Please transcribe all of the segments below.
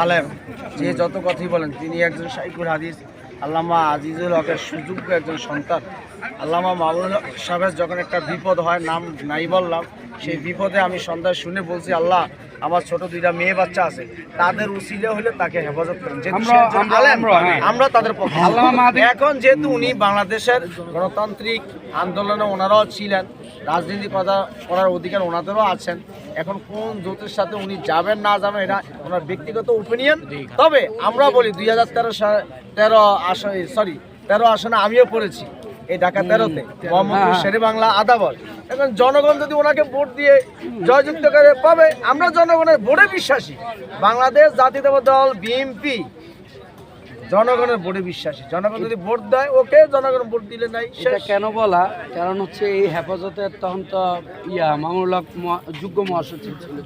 আলেম যে যত কথাই বলেন তিনি একজন শাইকুল হাদিস আল্লামা আজিজুল হকের সুযোগ্য একজন সন্তান। আল্লামা মামুল হক সাহেবের যখন একটা বিপদ হয় নাম নাই বললাম সেই বিপদে আমি সন্ধ্যায় শুনে বলছি আল্লাহ আমার ছোট দুইটা মেয়ে বাচ্চা আছে তাদের উচিলে হলে তাকে হেফাজত করেন। আমরা- হ্যাঁ। আমরা তাদের এখন যেহেতু উনি বাংলাদেশের গণতান্ত্রিক আন্দোলনে ওনারাও ছিলেন রাজনীতি কথা করার অধিকার ওনাদেরও আছেন এখন কোন জোটের সাথে উনি যাবেন না যাবেন এটা ওনার ব্যক্তিগত ওপিনিয়ন তবে আমরা বলি দুই হাজার তেরো তেরো আসনে সরি তেরো আসনে আমিও পড়েছি এই ঢাকা তেরোতে। মোহাম্মদপুর হ্যাঁ। শেরে বাংলা আদাবর। এখন জনগণ যদি ওনাকে ভোট দিয়ে জয়যুক্ত করে পাবে। আমরা জনগণের ভোটে বিশ্বাসী। বাংলাদেশ জাতীয় দল বিএনপি জনগণের ভোটে বিশ্বাসী। জনগণ যদি ভোট দেয় ওকে জনগণ ভোট দিলে নাই শেষ। কেন বলা? কারণ হচ্ছে এই হেফাজতের তখন তো ইয়া হক মহা- যুগ্ম মহাসচিব ছিল।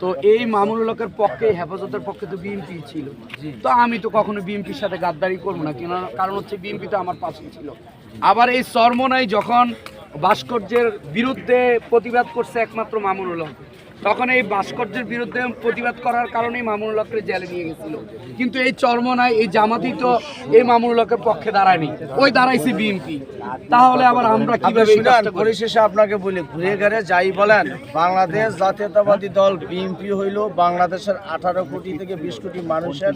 তো এই হকের পক্ষে হেফাজতের পক্ষে তো বিএনপি ছিল। তো আমি তো কখনো বিএনপির সাথে গাদ্দারি করব না। কেন? কারণ হচ্ছে বিএনপি তো আমার পাশে ছিল। আবার এই চরমনাই যখন ভাস্কর্যের বিরুদ্ধে প্রতিবাদ করছে একমাত্র মামুনুল হক। তখন এই ভাস্কর্যের বিরুদ্ধে প্রতিবাদ করার কারণেই মামুনুল হককে জেলে নিয়ে গেছিল। কিন্তু এই চরমনায় এই জামাতি তো এই মামুনুল হকের পক্ষে দাঁড়ায়নি। ওই দাঁড়াইছে বিএনপি। তাহলে আবার আমরা কীভাবে পরিশেষে আপনাকে বলি ঘুরে ঘুরে যাই বলেন বাংলাদেশ জাতীয়তাবাদী দল বিএনপি হইল বাংলাদেশের আঠারো কোটি থেকে বিশ কোটি মানুষের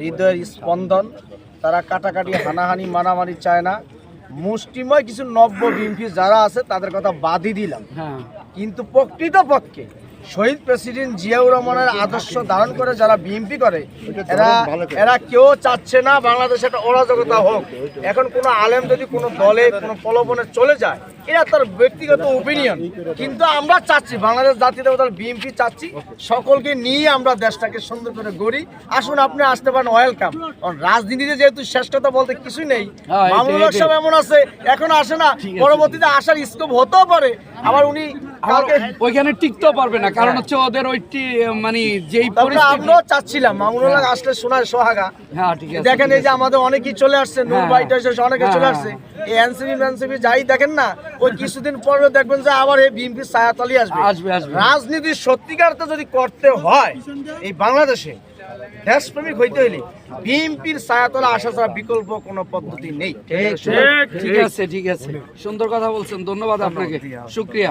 হৃদয়ের স্পন্দন। তারা কাটাকাটি হানাহানি মারামারি চায় না। মুষ্টিময় কিছু নব্য বিএনপি যারা আছে তাদের কথা বাদই দিলাম। হ্যাঁ। কিন্তু প্রকৃত পক্ষে শহীদ প্রেসিডেন্ট জিয়াউর রহমানের আদর্শ ধারণ করে যারা বিএনপি করে এরা এরা কেউ চাচ্ছে না বাংলাদেশে একটা অরাজকতা হোক। এখন কোনো আলেম যদি কোনো দলে কোনো প্রলোভনে চলে যায় এটা তার ব্যক্তিগত ওপিনিয়ন কিন্তু আমরা চাচ্ছি বাংলাদেশ জাতীয়তাবাদী দল বিএনপি চাচ্ছি সকলকে নিয়ে আমরা দেশটাকে সুন্দর করে গড়ি। আসুন আপনি আসতে পারেন ওয়েলকাম কারণ রাজনীতিতে যেহেতু শ্রেষ্ঠতা বলতে কিছুই নেই হ্যাঁ, মামুনুল হক সাহেব এমন আছে এখন আসে না পরবর্তীতে আসার স্কোপ হতেও পারে। আবার উনি ওইখানে টিকতেও পারবে না কারণ হচ্ছে ওদের ওইটি মানে যেই আমরাও চাচ্ছিলাম মামুনুল হক আসলে সোনার সোহাগা। হ্যাঁ ঠিক আছে দেখেন এই যে আমাদের অনেকেই চলে আসছে নূর হ্যাঁ, এসে অনেকে হ্যাঁ, চলে হ্যাঁ। আসছে। এই এনসিবি ম্যানসিবি যাই দেখেন না ওই কিছুদিন পরে দেখবেন যে আবার এই বিএনপি ছায়াতলি আসবে। আসবে, আসবে। রাজনীতি সত্যিকারতে যদি করতে হয় এই বাংলাদেশে দেশপ্রেমিক হইতে হইলে বিএনপির ছায়াতলা আসা ছাড়া বিকল্প কোনো পদ্ধতি নেই। ঠিক আছে ঠিক আছে। সুন্দর কথা বলছেন ধন্যবাদ আপনাকে। শুক্রিয়া।